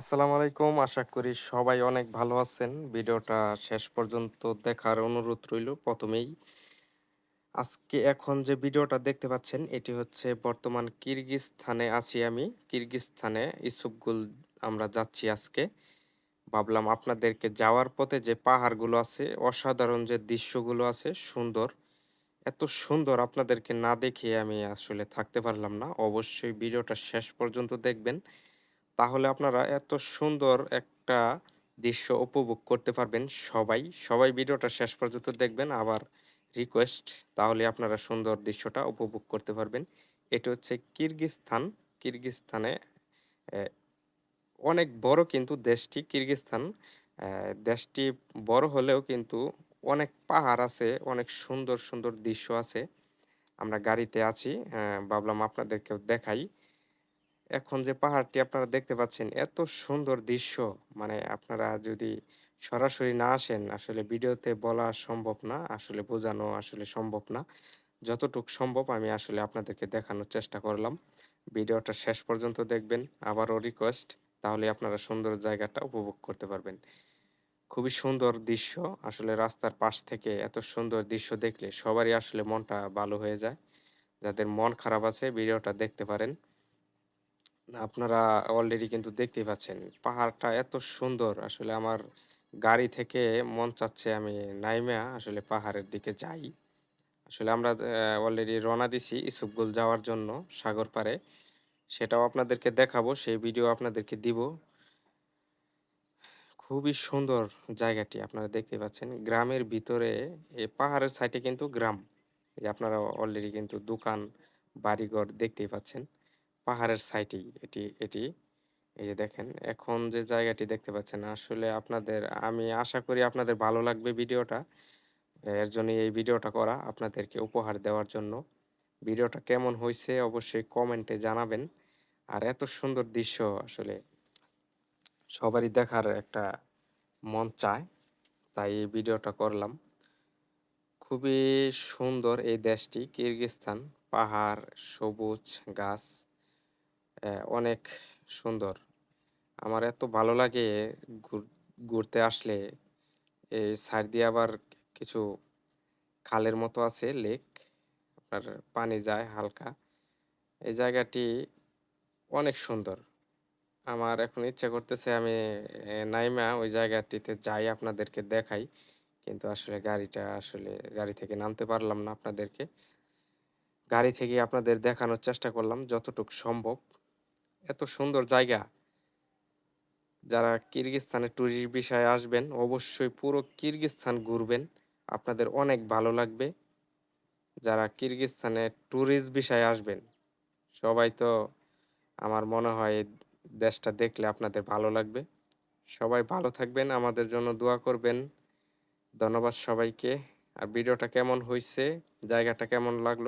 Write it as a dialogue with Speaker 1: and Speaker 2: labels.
Speaker 1: আসসালামু আলাইকুম। আশা করি সবাই অনেক ভালো আছেন। ভিডিওটা শেষ পর্যন্ত দেখার অনুরোধ রইল প্রথমেই আজকে এখন যে ভিডিওটা দেখতে পাচ্ছেন এটি হচ্ছে বর্তমান কিরগিজস্তানে আছি আমি। কিরগিজস্তানে ইসুকগুল আমরা যাচ্ছি আজকে। ভাবলাম আপনাদেরকে যাওয়ার পথে যে পাহাড়গুলো আছে, অসাধারণ যে দৃশ্যগুলো আছে সুন্দর। এত সুন্দর আপনাদেরকে না দেখে আমি আসলে থাকতে পারলাম না। অবশ্যই ভিডিওটা শেষ পর্যন্ত দেখবেন। তাহলে আপনারা এত সুন্দর একটা দৃশ্য উপভোগ করতে পারবেন সবাই। সবাই ভিডিওটা শেষ পর্যন্ত দেখবেন। আবার রিকোয়েস্ট তাহলে আপনারা সুন্দর দৃশ্যটা উপভোগ করতে পারবেন। এটা হচ্ছে। কিরগিজস্তানে অ্যা অনেক বড় কিন্তু দেশটি কিরগিজস্তান। অ্যা দেশটি বড় হলেও কিন্তু অনেক পাহাড় আছে, অনেক সুন্দর, সুন্দর দৃশ্য আছে। আমরা গাড়িতে আছি। অ্যা ভাবলাম আপনাদেরকেও দেখাই। এখন যে পাহাড়টি আপনারা দেখতে পাচ্ছেন, এত সুন্দর দৃশ্য মানে আপনারা যদি সরাসরি না আসেন আসলে ভিডিওতে বলা সম্ভব না। আসলে বোঝানো আসলে সম্ভব না। যতটুক সম্ভব আমি আসলে আপনাদেরকে দেখানোর চেষ্টা করলাম। ভিডিওটা শেষ পর্যন্ত দেখবেন। আবারও রিকোয়েস্ট তাহলে আপনারা সুন্দর জায়গাটা উপভোগ করতে পারবেন। খুবই সুন্দর দৃশ্য। আসলে রাস্তার পাশ থেকে এত সুন্দর দৃশ্য দেখলে সবারই আসলে মনটা ভালো হয়ে যায়। যাদের মন খারাপ আছে ভিডিওটা দেখতে পারেন। আপনারা অলরেডি কিন্তু দেখতেই পাচ্ছেন। পাহাড়টা এত সুন্দর আসলে আমার গাড়ি থেকে মন চাচ্ছে আমি নাইমা আসলে পাহাড়ের দিকে যাই। আসলে আমরা অলরেডি রওনা দিছি ইসুকগুল যাওয়ার জন্য সাগর পাড়ে। সেটাও আপনাদেরকে দেখাবো। সেই ভিডিও আপনাদেরকে দিব। খুবই সুন্দর জায়গাটি আপনারা দেখতে পাচ্ছেন। গ্রামের ভিতরে এ পাহাড়ের সাইডে কিন্তু গ্রাম। এই আপনারা অলরেডি কিন্তু দোকান, বাড়িঘর দেখতেই পাচ্ছেন। পাহাড়ের সাইডেই এটি এটি। এই যে দেখেন এখন যে জায়গাটি দেখতে পাচ্ছেন আসলে আপনাদের আমি আশা করি আপনাদের ভালো লাগবে ভিডিওটা। এর জন্যই এই ভিডিওটা করা আপনাদেরকে উপহার দেওয়ার জন্য। ভিডিওটা কেমন হয়েছে অবশ্যই কমেন্টে জানাবেন। আর এত সুন্দর দৃশ্য আসলে সবারই দেখার একটা মন চায়। তাই এই ভিডিওটা করলাম। খুবই সুন্দর এই দেশটি কিরগিজস্তান। পাহাড়, সবুজ গাছ অনেক সুন্দর। আমার এত ভালো লাগে ঘুর, ঘুরতে আসলে এই সাইড দিয়ে আবার কিছু খালের মতো আছে, লেক। আপনার পানি যায় হালকা। এই জায়গাটি অনেক সুন্দর। আমার এখন ইচ্ছা করতেছে আমি নাইমা ওই জায়গাটিতে যাই, আপনাদেরকে দেখাই। কিন্তু আসলে গাড়িটা আসলে গাড়ি থেকে নামতে পারলাম না আপনাদেরকে। গাড়ি থেকে আপনাদের দেখানোর চেষ্টা করলাম, যতটুক সম্ভব। এত সুন্দর জায়গা। যারা কিরগিজস্তানে ট্যুরিস্ট বিষয়ে আসবেন অবশ্যই পুরো কিরগিজস্তান ঘুরবেন। আপনাদের অনেক ভালো লাগবে। যারা কিরগিজস্তানে টুরিস্ট বিষয়ে আসবেন, সবাই তো আমার মনে হয় দেশটা দেখলে আপনাদের ভালো লাগবে। সবাই ভালো থাকবেন, আমাদের জন্য দোয়া করবেন। ধন্যবাদ সবাইকে। আর ভিডিওটা কেমন হয়েছে জায়গাটা কেমন লাগল